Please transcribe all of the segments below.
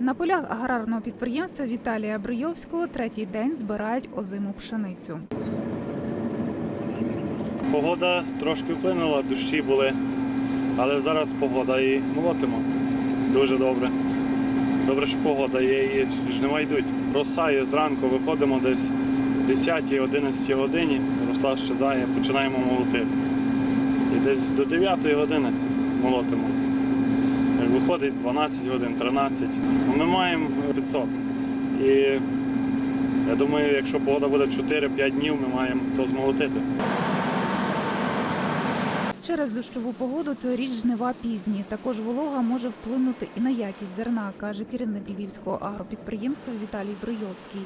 На полях аграрного підприємства Віталія Брийовського третій день збирають озиму пшеницю. Погода трошки вплинула, дощі були, але зараз погода і молотимо. Дуже добре. Добре, що погода є і жнива йдуть. Роса є зранку, виходимо десь в 10-11 годині, роса щезає, починаємо молотити. І десь до 9 години молотимо. Як виходить 12 годин, 13. Ну, Ми маємо 500. І я думаю, якщо погода буде 4-5 днів, ми маємо то змолотити. Через дощову погоду цьогоріч жнива пізні. Також волога може вплинути і на якість зерна, каже керівник львівського агропідприємства Віталій Брийовський.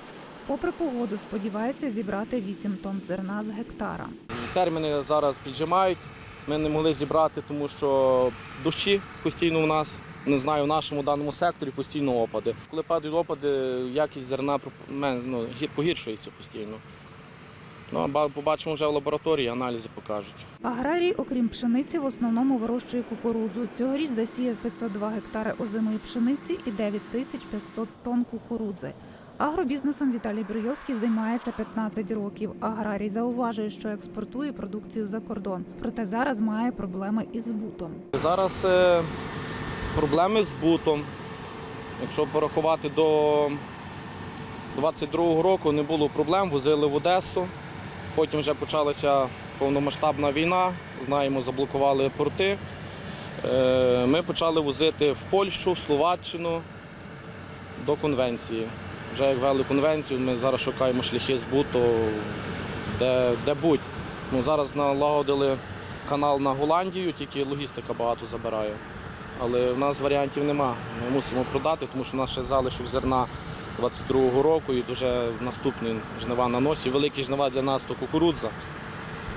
Попри погоду, сподівається зібрати 8 тонн зерна з гектара. Терміни зараз піджимають. Ми не могли зібрати, тому що дощі постійно у нас. Не знаю, в нашому даному секторі постійно опади. Коли падають опади, якість зерна ну, погіршується постійно. Ну, а побачимо вже в лабораторії, аналізи покажуть. Аграрій, окрім пшениці, в основному вирощує кукурудзу. Цьогоріч засіяв 502 гектари озимої пшениці і 9500 тонн кукурудзи. Агробізнесом Віталій Брийовський займається 15 років. Аграрій зауважує, що експортує продукцію за кордон, проте зараз має проблеми із збутом. Зараз е, проблеми з збутом. Якщо порахувати до 22-го року, не було проблем, возили в Одесу. Потім вже почалася повномасштабна війна, знаємо, заблокували порти. Е, Ми почали возити в Польщу, в Словаччину до конвенції. Вже як ввели конвенцію, ми зараз шукаємо шляхи збуту, де, де будь. Ну, зараз налагодили канал на Голландію, тільки логістика багато забирає. Але в нас варіантів нема. Ми мусимо продати, тому що в нас ще залишок зерна 22-го року і дуже наступні жнива на носі. Великі жнива для нас то кукурудза.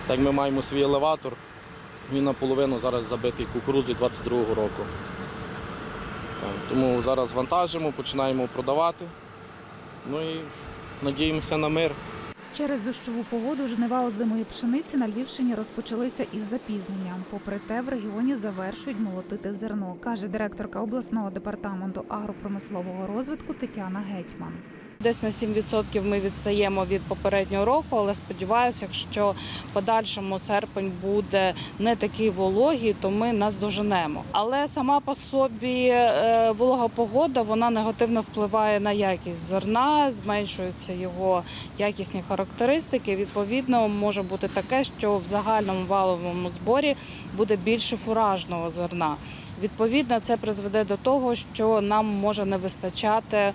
Так ми маємо свій елеватор. Він наполовину зараз забитий кукурудзою 22-го року. Так, тому зараз вантажимо, починаємо продавати. Ну і надіємося на мир. Через дощову погоду жнива озимої пшениці на Львівщині розпочалися із запізненням. Попри те, в регіоні завершують молотити зерно, каже директорка обласного департаменту агропромислового розвитку Тетяна Гетьман. Десь на 7% ми відстаємо від попереднього року, але сподіваюся, якщо подальшому серпень буде не такий вологий, то ми наздоженемо. Але сама по собі е, волога погода вона негативно впливає на якість зерна, зменшуються його якісні характеристики. Відповідно, може бути таке, що в загальному валовому зборі буде більше фуражного зерна. Відповідно, це призведе до того, що нам може не вистачати е,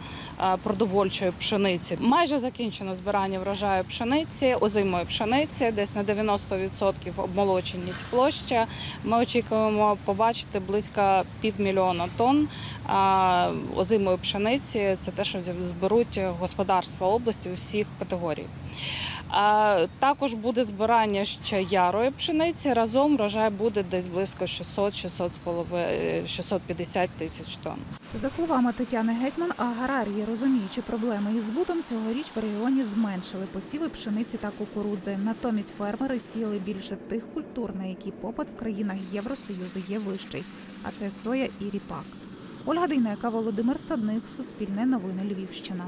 продовольчої пшениці. Майже закінчено збирання врожаю пшениці, озимої пшениці, десь на 90% обмолочені площі. Ми очікуємо побачити близько півмільйона тонн озимої пшениці. Це те, що зберуть господарства області усіх категорій. А, Також буде збирання ще ярої пшениці. Разом врожай буде десь близько 600-650 тисяч тонн. За словами Тетяни Гетьман, аграрії, розуміючи проблеми із збутом, цьогоріч в регіоні зменшили посіви пшениці та кукурудзи. Натомість фермери сіяли більше тих культур, на які попит в країнах Євросоюзу є вищий, а це соя і ріпак. Ольга Дейнека, Володимир Стадник, Суспільне новини Львівщина.